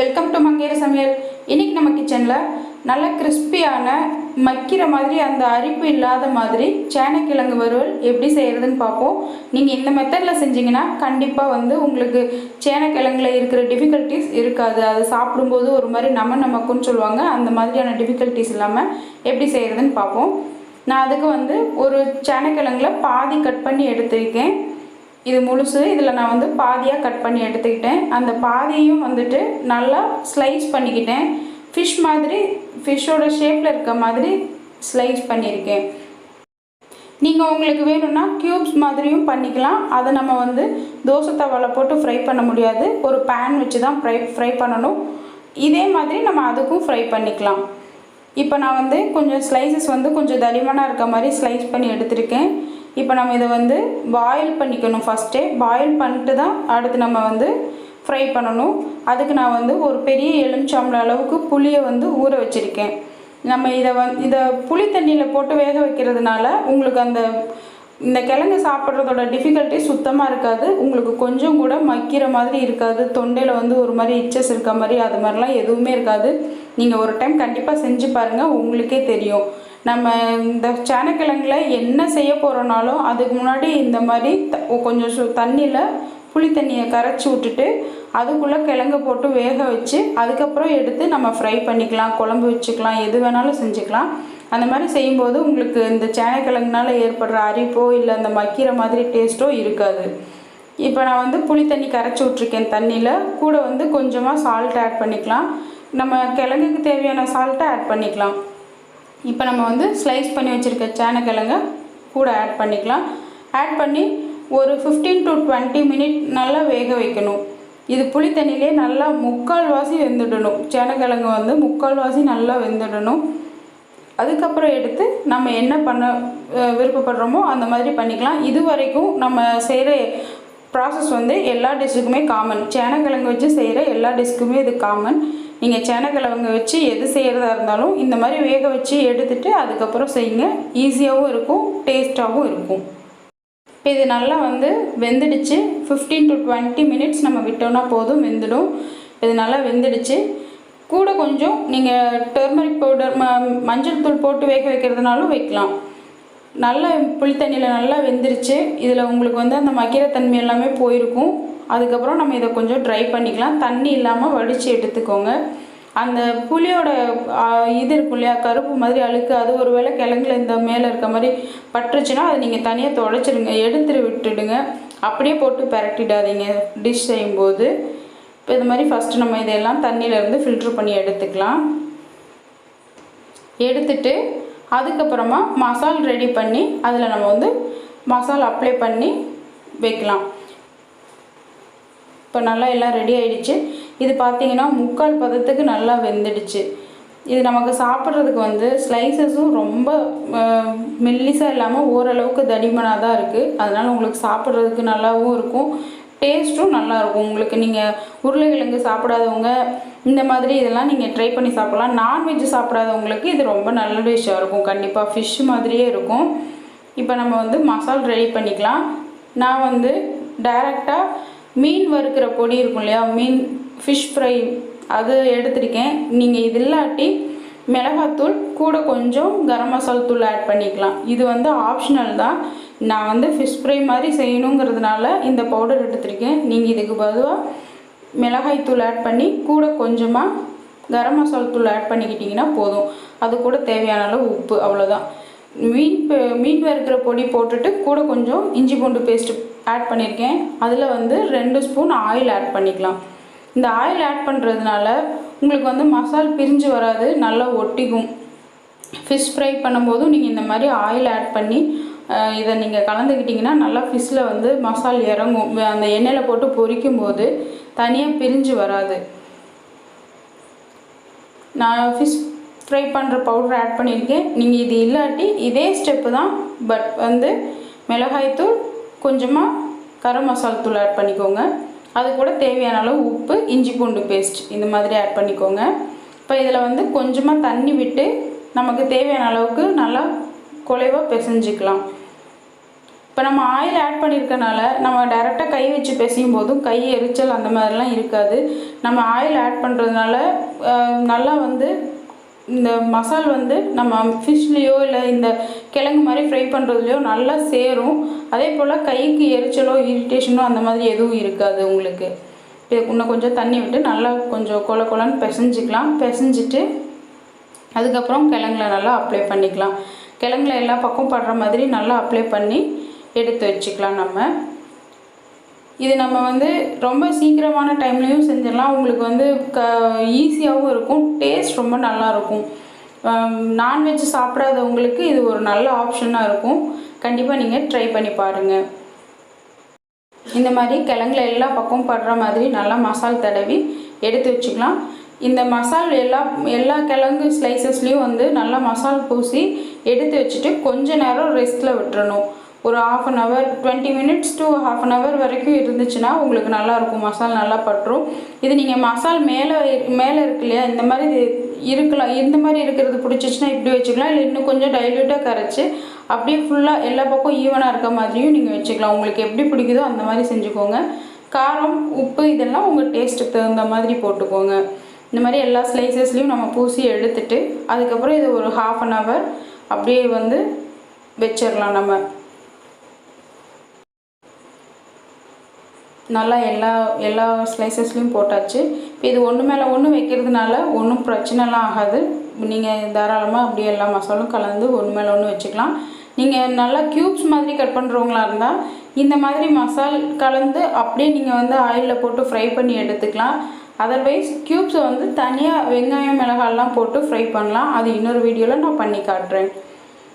Welcome to மங்கேர சமையல் இன்னைக்கு நம்ம கிச்சனில் நல்ல கிறிஸ்பியான மக்கிற மாதிரி அந்த அரிப்பு இல்லாத மாதிரி சேனைக்கிழங்கு வறுவல் எப்படி செய்கிறதுன்னு பார்ப்போம். நீங்கள் இந்த மெத்தடில் செஞ்சீங்கன்னா கண்டிப்பாக வந்து உங்களுக்கு சேனைக்கிழங்குல இருக்கிற டிஃபிகல்ட்டிஸ் இருக்காது. அது சாப்பிடும்போது ஒரு மாதிரி நம்ம நமக்குன்னு சொல்லுவாங்க. அந்த மாதிரியான டிஃபிகல்ட்டிஸ் இல்லாமல் எப்படி செய்கிறதுன்னு பார்ப்போம். நான் அதுக்கு வந்து ஒரு சேனைக்கிழங்குல பாதி கட் பண்ணி எடுத்திருக்கேன். இது முழுசு. இதில் நான் வந்து பாதியாக கட் பண்ணி எடுத்துக்கிட்டேன். அந்த பாதியும் வந்துட்டு நல்லா ஸ்லைஸ் பண்ணிக்கிட்டேன். ஃபிஷ் மாதிரி ஃபிஷ்ஷோட ஷேப்பில் இருக்க மாதிரி ஸ்லைஸ் பண்ணியிருக்கேன். நீங்கள் உங்களுக்கு வேணும்னா க்யூப்ஸ் மாதிரியும் பண்ணிக்கலாம். அதை நம்ம வந்து தோசை தவாவில் போட்டு ஃப்ரை பண்ண முடியாது. ஒரு பேன் வச்சு தான் ஃப்ரை ஃப்ரை பண்ணணும். இதே மாதிரி நம்ம அதுக்கும் ஃப்ரை பண்ணிக்கலாம். இப்போ நான் வந்து கொஞ்சம் ஸ்லைசஸ் வந்து கொஞ்சம் தடிமனாக இருக்க மாதிரி ஸ்லைஸ் பண்ணி எடுத்திருக்கேன். இப்போ நம்ம இதை வந்து பாயில் பண்ணிக்கணும். ஃபஸ்ட்டே பாயில் பண்ணிட்டு தான் அடுத்து நம்ம வந்து ஃப்ரை பண்ணணும். அதுக்கு நான் வந்து ஒரு பெரிய எலுமிச்சம்பளம் அளவுக்கு புளியை வந்து ஊற வச்சுருக்கேன். நம்ம இதை வந் இதை புளி தண்ணியில் போட்டு வேக வைக்கிறதுனால உங்களுக்கு அந்த இந்த கிழங்கு சாப்பிட்றதோட டிஃபிகல்ட்டி சுத்தமாக இருக்காது. உங்களுக்கு கொஞ்சம் கூட மக்கிற மாதிரி இருக்காது. தொண்டையில் வந்து ஒரு மாதிரி இச்சஸ் இருக்க மாதிரி அது மாதிரிலாம் எதுவுமே இருக்காது. நீங்கள் ஒரு டைம் கண்டிப்பாக செஞ்சு பாருங்கள் உங்களுக்கே தெரியும். நம்ம இந்த சேனக்கிழங்குல என்ன செய்ய போகிறோனாலும் அதுக்கு முன்னாடி இந்த மாதிரி த- கொஞ்சம் சு தண்ணியில் புளி தண்ணியை கரைச்சி விட்டுட்டு அதுக்குள்ளே கிழங்கு போட்டு வேக வச்சு அதுக்கப்புறம் எடுத்து நம்ம ஃப்ரை பண்ணிக்கலாம் குழம்பு வச்சுக்கலாம் எது வேணாலும் செஞ்சுக்கலாம். அந்த மாதிரி செய்யும்போது உங்களுக்கு இந்த சேனக்கிழங்குனால ஏற்படுற அரிப்போ இல்லை அந்த மக்கிற மாதிரி டேஸ்ட்டோ இருக்காது. இப்போ நான் வந்து புளி தண்ணி கரைச்சி விட்ருக்கேன் தண்ணியில் கூட வந்து கொஞ்சமாக சால்ட் ஆட் பண்ணிக்கலாம். நம்ம கிழங்குக்கு தேவையான சால்ட்டை ஆட் பண்ணிக்கலாம். இப்போ நம்ம வந்து ஸ்லைஸ் பண்ணி வச்சுருக்க சேனக்கிழங்க கூட ஆட் பண்ணிக்கலாம். ஆட் பண்ணி ஒரு 15 டு டுவெண்ட்டி மினிட் நல்லா வேக வைக்கணும். இது புளி தண்ணியிலே நல்லா முக்கால்வாசி வெந்துடணும். சேனக்கிழங்கு வந்து முக்கால்வாசி நல்லா வெந்துடணும். அதுக்கப்புறம் எடுத்து நம்ம என்ன பண்ண விருப்பப்படுறோமோ அந்த மாதிரி பண்ணிக்கலாம். இது வரைக்கும் நம்ம செய்கிற ப்ராசஸ் வந்து எல்லா டிஷ்ஷுக்குமே காமன் சேனக்கிழங்கு வச்சு செய்கிற எல்லா டிஷ்க்குமே இது காமன் நீங்கள் சேனக்கிழங்கு வச்சு எது செய்கிறதா இருந்தாலும் இந்த மாதிரி வேக வச்சு எடுத்துட்டு அதுக்கப்புறம் செய்யுங்க. ஈஸியாகவும் இருக்கும் டேஸ்ட்டாகவும் இருக்கும். இப்போ இது நல்லா வந்து வெந்துடுச்சு. 15 டு டுவெண்ட்டி மினிட்ஸ் நம்ம விட்டோம்னா போதும் வெந்துடும். இது நல்லா வெந்துடுச்சு. கூட கொஞ்சம் நீங்கள் டர்மரிக் பவுடர் ம மஞ்சள் தூள் போட்டு வேக வைக்கிறதுனாலும் வைக்கலாம். நல்லா புளி தண்ணியில் நல்லா வெந்துருச்சு. இதில் உங்களுக்கு வந்து அந்த மக்கிற தன்மை எல்லாமே போயிருக்கும். அதுக்கப்புறம் நம்ம இதை கொஞ்சம் ட்ரை பண்ணிக்கலாம். தண்ணி இல்லாமல் வடித்து எடுத்துக்கோங்க. அந்த புளியோட இது இருக்கும் இல்லையா? கருப்பு மாதிரி அழுக்கு. அது ஒரு வேளை கிழங்குல இந்த மேலே இருக்க மாதிரி பட்டுருச்சுன்னா அதை நீங்கள் தனியாக தொடச்சிடுங்க எடுத்துட்டு விட்டுடுங்க. அப்படியே போட்டு பரட்டிடாதீங்க. டிஷ் செய்யும்போது. இப்போ இது மாதிரி ஃபஸ்ட்டு நம்ம இதெல்லாம் தண்ணியிலேருந்து ஃபில்ட்ரு பண்ணி எடுத்துக்கலாம். எடுத்துட்டு அதுக்கப்புறமா மசால் ரெடி பண்ணி அதில் நம்ம வந்து மசால் அப்ளை பண்ணி வைக்கலாம். இப்போ நல்லா எல்லாம் ரெடி ஆகிடுச்சு இது பார்த்தீங்கன்னா முக்கால் பதத்துக்கு நல்லா வெந்துடுச்சு. இது நமக்கு சாப்பிட்றதுக்கு வந்து ஸ்லைசஸும் ரொம்ப மெல்லிசாக இல்லாமல் ஓரளவுக்கு தடிமனாக தான் இருக்குது அதனால் உங்களுக்கு சாப்பிட்றதுக்கு நல்லாவும் இருக்கும். டேஸ்ட்டும் நல்லாயிருக்கும். உங்களுக்கு நீங்கள் உருளைக்கிழங்கு சாப்பிடாதவங்க இந்த மாதிரி இதெல்லாம் நீங்கள் ட்ரை பண்ணி சாப்பிட்லாம். நான்வெஜ் சாப்பிடாதவங்களுக்கு இது ரொம்ப நல்ல டிஷ்ஷாக இருக்கும். கண்டிப்பாக ஃபிஷ் மாதிரியே இருக்கும். இப்போ நம்ம வந்து மசால் ரெடி பண்ணிக்கலாம். நான் வந்து டைரெக்டாக மீன் வறுக்கிற பொடி இருக்கும் இல்லையா? மீன் ஃபிஷ் ஃப்ரை அது எடுத்திருக்கேன். நீங்கள் இது இல்லாட்டி மிளகாத்தூள் கூட கொஞ்சம் கரம் மசால் தூள் ஆட் பண்ணிக்கலாம். இது வந்து ஆப்ஷனல் தான். நான் வந்து ஃபிஷ் ஃப்ரை மாதிரி செய்யணுங்கிறதுனால இந்த பவுடர் எடுத்திருக்கேன். நீங்கள் இதுக்கு பதுவாக மிளகாய் தூள் ஆட் பண்ணி கூட கொஞ்சமாக கரம் மசால் தூள் ஆட் பண்ணிக்கிட்டிங்கன்னா போதும். அது கூட தேவையான அளவு உப்பு அவ்வளோதான் மீன் மீன் வறுக்கிற பொடி போட்டுட்டு கூட கொஞ்சம் இஞ்சி பூண்டு பேஸ்ட் ஆட் பண்ணியிருக்கேன் அதில் வந்து ரெண்டு ஸ்பூன் ஆயில் ஆட் பண்ணிக்கலாம். இந்த ஆயில் ஆட் பண்ணுறதுனால உங்களுக்கு வந்து மசால் பிரிஞ்சு வராது நல்லா ஒட்டிக்கும். ஃபிஷ் ஃப்ரை பண்ணும்போதும் நீங்கள் இந்த மாதிரி ஆயில் ஆட் பண்ணி இதை நீங்கள் கலந்துக்கிட்டிங்கன்னா நல்லா ஃபிஷ்ஷில் வந்து மசால் இறங்கும். அந்த எண்ணெயில் போட்டு பொரிக்கும் போது தனியாக பிரிஞ்சு வராது. நான் ஃபிஷ் ஃப்ரை பண்ணுற பவுடர் ஆட் பண்ணியிருக்கேன். நீங்கள் இது இல்லாட்டி இதே ஸ்டெப்பு தான் பட் வந்து மிளகாய்த்தூள் கொஞ்சமாக கரம் மசால் தூள் ஆட் பண்ணிக்கோங்க. அது கூட தேவையான அளவு உப்பு இஞ்சி பூண்டு பேஸ்ட் இந்த மாதிரி ஆட் பண்ணிக்கோங்க. இப்போ இதில் வந்து கொஞ்சமாக தண்ணி விட்டு நமக்கு தேவையான அளவுக்கு நல்லா குலைவாக பிசைஞ்சிக்கலாம். இப்போ நம்ம ஆயில் ஆட் பண்ணியிருக்கனால நம்ம டைரெக்டாக கை வச்சு பிசையும் போதும் கை எரிச்சல் அந்த மாதிரிலாம் இருக்காது. நம்ம ஆயில் ஆட் பண்ணுறதுனால நல்லா வந்து இந்த மசால் வந்து நம்ம ஃபிஷ்லேயோ இல்லை இந்த கிழங்கு மாதிரி ஃப்ரை பண்ணுறதுலையோ நல்லா சேரும். அதே போல் கைக்கு எரிச்சலோ இரிட்டேஷனோ அந்த மாதிரி எதுவும் இருக்காது உங்களுக்கு. இன்னும் கொஞ்சம் தண்ணி விட்டு நல்லா கொஞ்சம் கொல கொலன்னு பிசைஞ்சிக்கலாம். பிசைஞ்சிட்டு அதுக்கப்புறம் கிழங்குல நல்லா அப்ளை பண்ணிக்கலாம். கிழங்குல எல்லா பக்கம் படுற மாதிரி நல்லா அப்ளை பண்ணி எடுத்து வச்சுக்கலாம் நம்ம. இது நம்ம வந்து ரொம்ப சீக்கிரமான டைம்லேயும் செஞ்சிடலாம். உங்களுக்கு வந்து க ஈஸியாகவும் இருக்கும். டேஸ்ட் ரொம்ப நல்லாயிருக்கும் நான்வெஜ் சாப்பிடாதவங்களுக்கு இது ஒரு நல்ல ஆப்ஷனாக இருக்கும். கண்டிப்பாக நீங்கள் ட்ரை பண்ணி பாருங்கள் இந்த மாதிரி கிழங்குல எல்லா பக்கம் படுற மாதிரி நல்லா மசால் தடவி எடுத்து வச்சுக்கலாம். இந்த மசால் எல்லா எல்லா கிழங்கு ஸ்லைசஸ்லேயும் வந்து நல்லா மசால் பூசி எடுத்து வச்சுட்டு கொஞ்ச நேரம் ரெஸ்ட்டில் விட்டுறணும். ஒரு half an hour twenty minutes to half an hour வரைக்கும் இருந்துச்சுன்னா உங்களுக்கு நல்லாயிருக்கும் மசால் நல்லா பட்டுரும். இது நீங்கள் மசால் மேலே மேலே இருக்கு இல்லையா? இந்த மாதிரி இருக்கலாம். இந்த மாதிரி இருக்கிறது பிடிச்சிச்சின்னா இப்படி வச்சுக்கலாம். இல்லை இன்னும் கொஞ்சம் டைல்யூட்டாக கரைச்சி அப்படியே ஃபுல்லாக எல்லா பக்கம் ஈவனாக இருக்க மாதிரியும் நீங்கள் வச்சுக்கலாம். உங்களுக்கு எப்படி பிடிக்குதோ அந்த மாதிரி செஞ்சுக்கோங்க. காரம் உப்பு இதெல்லாம் உங்கள் டேஸ்ட்டுக்கு தகுந்த மாதிரி போட்டுக்கோங்க. இந்த மாதிரி எல்லா ஸ்லைசஸ்லேயும் நம்ம பூசி எடுத்துட்டு அதுக்கப்புறம் இது ஒரு ஹாஃப் அன் ஹவர் அப்படியே வந்து வச்சிடலாம் நம்ம. நல்லா எல்லா எல்லா ஸ்லைசஸ்லேயும் போட்டாச்சு. இப்போ இது ஒன்று மேலே ஒன்று வைக்கிறதுனால ஒன்றும் பிரச்சனைலாம் ஆகாது. நீங்கள் தாராளமாக அப்படியே எல்லா மசாலும் கலந்து ஒன்று மேலே ஒன்று வச்சுக்கலாம். நீங்கள் நல்லா க்யூப்ஸ் மாதிரி கட் பண்ணுறவங்களா இருந்தால் இந்த மாதிரி மசால் கலந்து அப்படியே நீங்கள் வந்து ஆயிலில் போட்டு ஃப்ரை பண்ணி எடுத்துக்கலாம். அதர்வைஸ் க்யூப்ஸை வந்து தனியாக வெங்காயம் மிளகாலாம் போட்டு ஃப்ரை பண்ணலாம். அது இன்னொரு வீடியோவில் நான் பண்ணி காட்டுறேன்.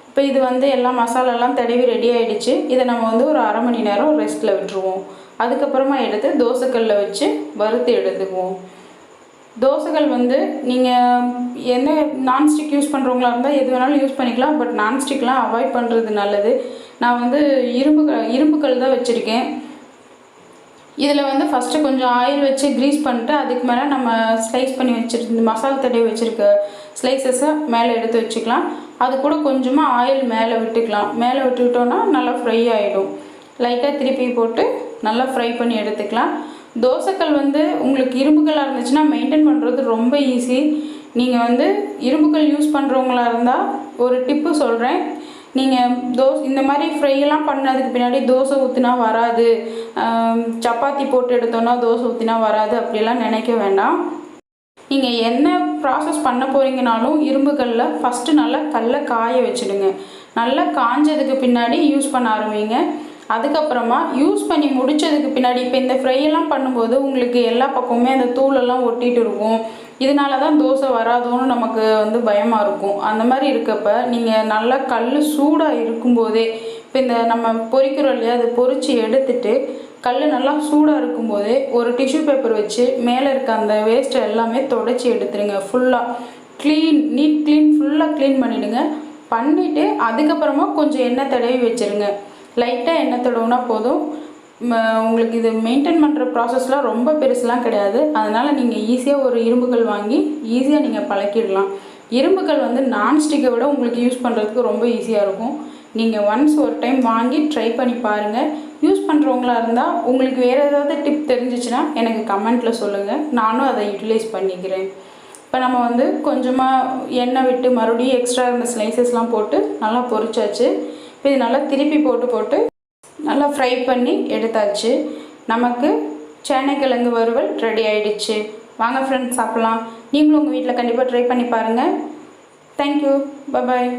இப்போ இது வந்து எல்லாம் மசாலாலாம் தடவி ரெடி ஆகிடுச்சு இதை நம்ம வந்து ஒரு அரை மணி நேரம் ரெஸ்ட்டில் விட்டுருவோம். அதுக்கப்புறமா எடுத்து தோசைக்கல்லில் வச்சு வறுத்து எடுத்துக்குவோம். தோசைகள் வந்து நீங்கள் என்ன நான்ஸ்டிக் யூஸ் பண்ணுறவங்களா இருந்தால் எது வேணாலும் யூஸ் பண்ணிக்கலாம். பட் நான்ஸ்டிக்லாம் அவாய்ட் பண்ணுறது நல்லது. நான் வந்து இரும்பு இரும்புக்கல் தான் வச்சுருக்கேன். இதில் வந்து ஃபஸ்ட்டு கொஞ்சம் ஆயில் வச்சு க்ரீஸ் பண்ணிட்டு அதுக்கு மேலே நம்ம ஸ்லைஸ் பண்ணி வச்சுருந்து மசாலா தடவை வச்சுருக்க ஸ்லைசஸை மேலே எடுத்து வச்சுக்கலாம். அது கூட கொஞ்சமாக ஆயில் மேலே விட்டுக்கலாம். மேலே விட்டுக்கிட்டோன்னா நல்லா ஃப்ரை ஆகிடும் லைட்டாக திருப்பி போட்டு நல்லா ஃப்ரை பண்ணி எடுத்துக்கலாம். தோசைக்கல் வந்து உங்களுக்கு இரும்புக்கல்லாக இருந்துச்சுன்னா மெயின்டைன் பண்ணுறது ரொம்ப ஈஸி நீங்கள் வந்து இரும்புக்கல் யூஸ் பண்ணுறவங்களா இருந்தால் ஒரு டிப்பு சொல்கிறேன் நீங்கள் தோசை இந்த மாதிரி ஃப்ரையெல்லாம் பண்ணதுக்கு பின்னாடி தோசை ஊற்றினா வராது. சப்பாத்தி போட்டு எடுத்தோன்னா தோசை ஊற்றினா வராது அப்படிலாம் நினைக்க வேண்டாம். நீங்கள் என்ன ப்ராசஸ் பண்ண போகிறீங்கனாலும் இரும்புகளில் ஃபஸ்ட்டு நல்லா கல்லை காய வச்சுடுங்க. நல்லா காஞ்சதுக்கு பின்னாடி யூஸ் பண்ண ஆரம்பிங்க. அதுக்கப்புறமா யூஸ் பண்ணி முடித்ததுக்கு பின்னாடி இப்போ இந்த ஃப்ரையெல்லாம் பண்ணும்போது உங்களுக்கு எல்லா பக்கமுமே அந்த தூளெல்லாம் ஒட்டிகிட்டு இருக்கும். இதனால தான் தோசை வராதோன்னு நமக்கு வந்து பயமாக இருக்கும். அந்த மாதிரி இருக்கப்ப நீங்கள் நல்லா கல் சூடாக இருக்கும்போதே இப்போ இந்த நம்ம பொறிக்கிறோம் இல்லையா அது பொறிச்சு எடுத்துட்டு கல் நல்லா சூடாக இருக்கும்போதே ஒரு டிஷ்யூ பேப்பர் வச்சு மேலே இருக்க அந்த வேஸ்ட்டை எல்லாமே தொடச்சி எடுத்துருங்க. ஃபுல்லாக க்ளீன் நீட் க்ளீன் ஃபுல்லாக க்ளீன் பண்ணிவிடுங்க பண்ணிவிட்டு அதுக்கப்புறமா கொஞ்சம் எண்ணெய் தடவி வச்சுருங்க. லைட்டாக எண்ணெய் தடவுனா போதும். உங்களுக்கு இது மெயின்டைன் பண்ணுற ப்ராசஸ்லாம் ரொம்ப பெருசுலாம் கிடையாது. அதனால் நீங்கள் ஈஸியாக ஒரு இரும்புகள் வாங்கி ஈஸியாக நீங்கள் பழக்கிடலாம். இரும்புகள் வந்து நான்ஸ்டிக்கை விட உங்களுக்கு யூஸ் பண்ணுறதுக்கு ரொம்ப ஈஸியாக இருக்கும். நீங்கள் ஒன்ஸ் ஒரு டைம் வாங்கி ட்ரை பண்ணி பாருங்கள் யூஸ் பண்ணுறவங்களா இருந்தால் உங்களுக்கு வேறு ஏதாவது டிப் தெரிஞ்சிச்சுன்னா எனக்கு கமெண்ட்டில் சொல்லுங்கள் நானும் அதை யூட்டிலைஸ் பண்ணிக்கிறேன். இப்போ நம்ம வந்து கொஞ்சமாக எண்ணெய் விட்டு மறுபடியும் எக்ஸ்ட்ரா இருந்த ஸ்லைசஸ்லாம் போட்டு நல்லா பொரிச்சாச்சு. இப்போ இது நல்லா திருப்பி போட்டு போட்டு நல்லா ஃப்ரை பண்ணி எடுத்தாச்சு. நமக்கு சேனைக்கிழங்கு வறுவல் ரெடி ஆயிடுச்சு. வாங்க ஃப்ரெண்ட்ஸ் சாப்பிட்லாம். நீங்களும் உங்கள் வீட்டில் கண்டிப்பாக ட்ரை பண்ணி பாருங்கள் தேங்க்யூ பபாய்